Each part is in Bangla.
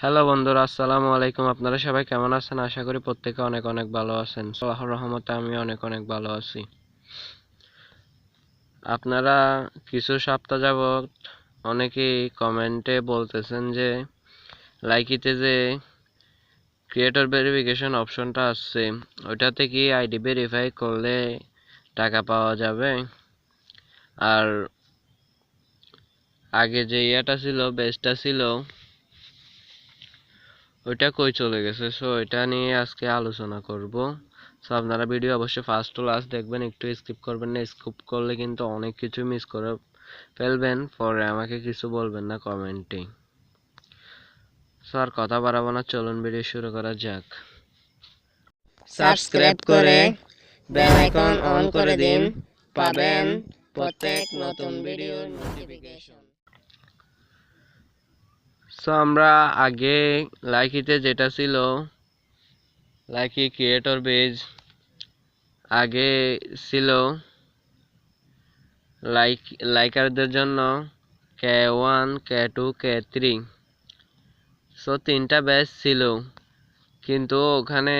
হ্যালো বন্ধুরা, আসসালামু আলাইকুম। আপনারা সবাই কেমন আছেন? আশা করি প্রত্যেকে অনেক অনেক ভালো আছেন। আল্লাহর রহমতে আমি অনেক অনেক ভালো আছি। আপনারা কিছু সপ্তাহ যাবৎ অনেকেই কমেন্টে বলতেছেন যে, লাইকিতে যে ক্রিয়েটর ভেরিফিকেশন অপশনটা আসছে, ওইটাতে কি আইডি ভেরিফাই করলে টাকা পাওয়া যাবে? আর আগে যে ইয়েটা ছিল বেস্টটা ছিল ওইটা কই চলে গেছে? সো এটা নিয়ে আজকে আলোচনা করব। সো আপনারা ভিডিও অবশ্যই ফার্স্ট টু লাস্ট দেখবেন, একটু স্কিপ করবেন না। স্কিপ করলে কিন্তু অনেক কিছু মিস করে ফেলবেন। পরে আমাকে কিছু বলবেন না কমেন্টে সো আর কথা বাড়াবো না, চলুন ভিডিও শুরু করা যাক। সাবস্ক্রাইব করে বেল আইকন অন করে দিন। পাবেন প্রত্যেক নতুন ভিডিওর নোটিফিকেশন সো আমরা আগে লাইকিতে যেটা ছিল, লাইকি ক্রিয়েটর পেজ আগে ছিল লাইক, লাইকারদের জন্য K one K two K three so তিনটা ব্যাচ ছিল, কিন্তু ওখানে,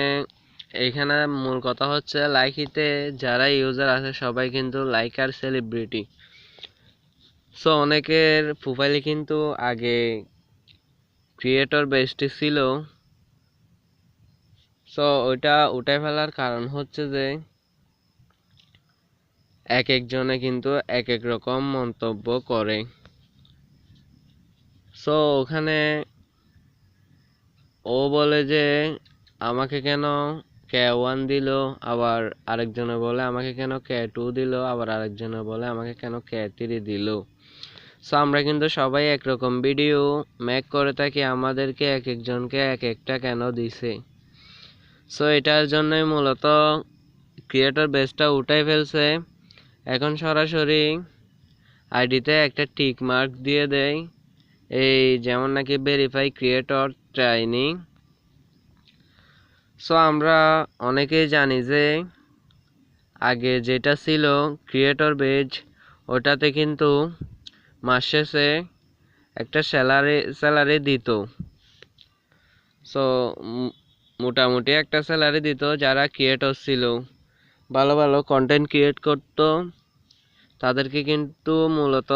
এখানে মূল কথা হচ্ছে লাইকিতে যারা ইউজার আছে সবাই কিন্তু লাইকার সেলিব্রিটি সো অনেকের প্রোফাইলে কিন্তু আগে ক্রিয়েটর বেসটি ছিল। সো ওইটা উঠে ফেলার কারণ হচ্ছে যে এক একজনে কিন্তু এক এক রকম মন্তব্য করে। সো ওখানে ও বলে যে, আমাকে কেন কে ওয়ান দিল, আবার আরেকজনে বলে, আমাকে কেন কে টু দিল, আবার আরেকজনে বলে, আমাকে কেন কে থ্রি দিল? সো আমরা কিন্তু সবাই একরকম ভিডিও মেক করে থাকি, আমাদেরকে এক একজনকে এক একটা কেন দিছে? সো এটার জন্যই মূলত ক্রিয়েটর বেসটা উঠাই ফেলছে। এখন সরাসরি আইডিতে একটা টিক মার্ক দিয়ে দেয়। এই যেমন নাকি ভেরিফাই ক্রিয়েটর ট্রাইনিং সো আমরা অনেকেই জানি যে আগে যেটা ছিল ক্রিয়েটর বেজ ওটাতে কিন্তু মাস একটা স্যালারি স্যালারি দিত। সো মোটামুটি একটা স্যালারি দিত যারা ক্রিয়েটর ছিল। ভালো ভালো কন্টেন্ট ক্রিয়েট করতো। তাদেরকে কিন্তু মূলত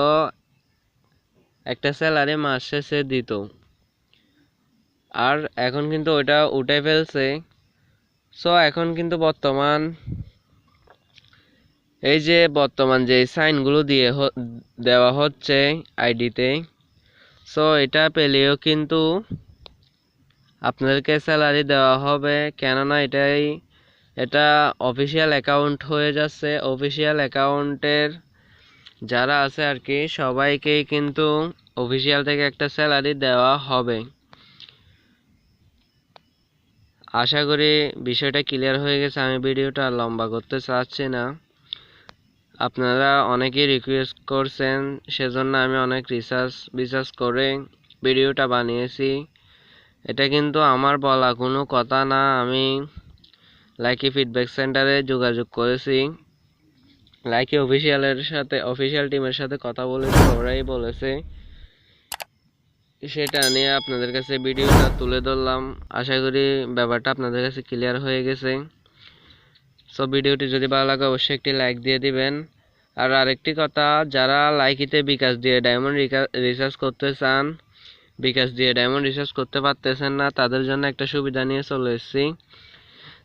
একটা স্যালারি মাস শেষে দিত। আর এখন কিন্তু ওটা উঠে ফেলছে। সো এখন কিন্তু বর্তমান এই যে বর্তমান যে সাইনগুলো দিয়ে দেওয়া হচ্ছে আইডিতে সো এটা পেলেও কিন্তু আপনাদেরকে স্যালারি দেওয়া হবে, কেননা এটাই, এটা অফিসিয়াল অ্যাকাউন্ট হয়ে যাচ্ছে। অফিসিয়াল অ্যাকাউন্টের যারা আছে আর কি, সবাইকেই কিন্তু অফিসিয়াল থেকে একটা স্যালারি দেওয়া হবে। আশা করি বিষয়টা ক্লিয়ার হয়ে গেছে, আমি ভিডিওটা লম্বা করতে চাচ্ছি না। আপনারা অনেকেই রিকোয়েস্ট করছেন, সেজন্য আমি অনেক রিসার্চ রিসার্চ করে ভিডিওটা বানিয়েছি। এটা কিন্তু আমার বলা কোনো কথা না, আমি লাইকি ফিডব্যাক সেন্টারে যোগাযোগ করেছি। লাইকি অফিসিয়ালের সাথে অফিসিয়াল টিমের সাথে কথা বলেছি ওরাই বলেছে। সেটা নিয়ে আপনাদের কাছে ভিডিওটা তুলে ধরলাম। আশা করি ব্যাপারটা আপনাদের কাছে ক্লিয়ার হয়ে গেছে। সো ভিডিওটি যদি ভালো লাগে, অবশ্যই একটি লাইক দিয়ে দিবেন। আর আরেকটি কথা, যারা লাইকিতে বিকাশ দিয়ে ডায়মন্ড রিসার্চ করতে চান, বিকাশ দিয়ে ডায়মন্ড রিচার্জ করতে পারতেছেন না, তাদের জন্য একটা সুবিধা নিয়ে চলে এসেছি।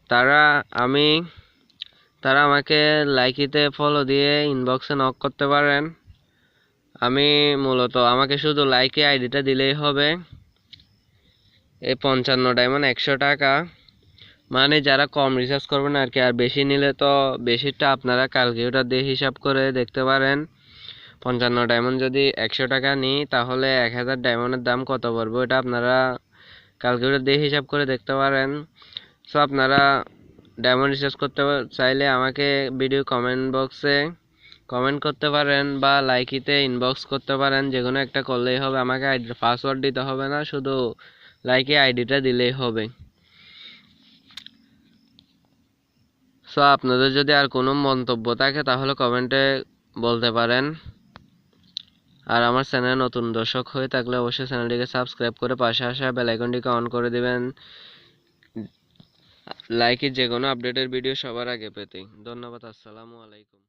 তারা, আমি, তারা আমাকে লাইকিতে ফলো দিয়ে ইনবক্সে নক করতে পারেন। আমি মূলত, আমাকে শুধু লাইকে আইডিটা দিলেই হবে। এই পঞ্চান্ন ডায়মন্ড একশো টাকা। মানে যারা কম রিচার্জ করবেন আর কি, আর বেশি নিলে তো বেশিটা আপনারা ক্যালকুলেটর দিয়ে হিসাব করে দেখতে পারেন। পঞ্চান্ন ডায়মন্ড যদি একশো টাকা নিই, তাহলে এক হাজার ডায়মন্ডের দাম কত পড়বে ওটা আপনারা ক্যালকুলেটর দিয়ে হিসাব করে দেখতে পারেন। সো আপনারা ডায়মন্ড রিচার্জ করতে চাইলে আমাকে ভিডিও কমেন্ট বক্সে কমেন্ট করতে পারেন বা লাইকিতে ইনবক্স করতে পারেন, যে কোনো একটা করলেই হবে। আমাকে আইডি পাসওয়ার্ড দিতে হবে না, শুধু লাইকে আইডিটা দিলেই হবে। সো আপনাদের যদি আর কোনো মন্তব্য থাকে, তাহলে কমেন্টে বলতে পারেন। আর আমার চ্যানেল নতুন দর্শক হয়ে থাকলে অবশ্যই চ্যানেলটিকে সাবস্ক্রাইব করে পাশে আসা বেলাইকনটিকে অন করে দেবেন। লাইকের যে কোনো আপডেটের ভিডিও সবার আগে পেতে। ধন্যবাদ, আসসালামু আলাইকুম।